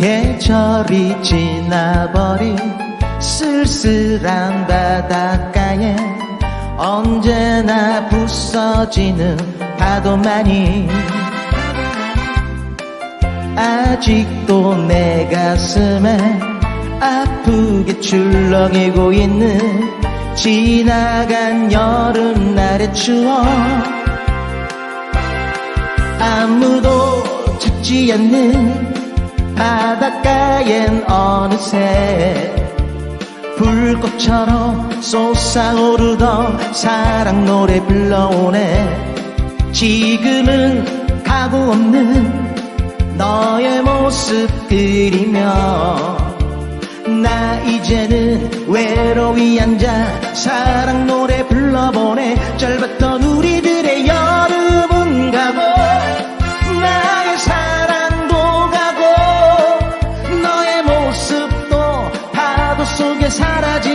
계절이 지나버린 쓸쓸한 바닷가에 언제나 부서지는 파도만이 아직도 내 가슴에 아프게 출렁이고 있는 지나간 여름날의 추억 아무도 찾지 않는 바닷가엔 어느새 불꽃처럼 솟아오르던 사랑 노래 불러오네. 지금은 가고 없는 너의 모습 그리며 나 이제는 외로이 앉아 사랑 노래 불러보네. 짧았던 우리 사라지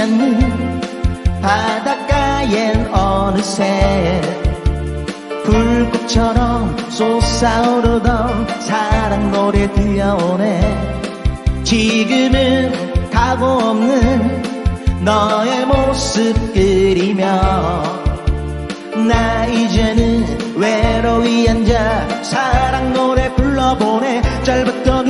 않는 바닷가엔 어느새 불꽃처럼 솟아오르던 사랑 노래 들려오네. 지금은 가고 없는 너의 모습 그리며 나 이제는 외로이 앉아 사랑 노래 불러보네. 짧았던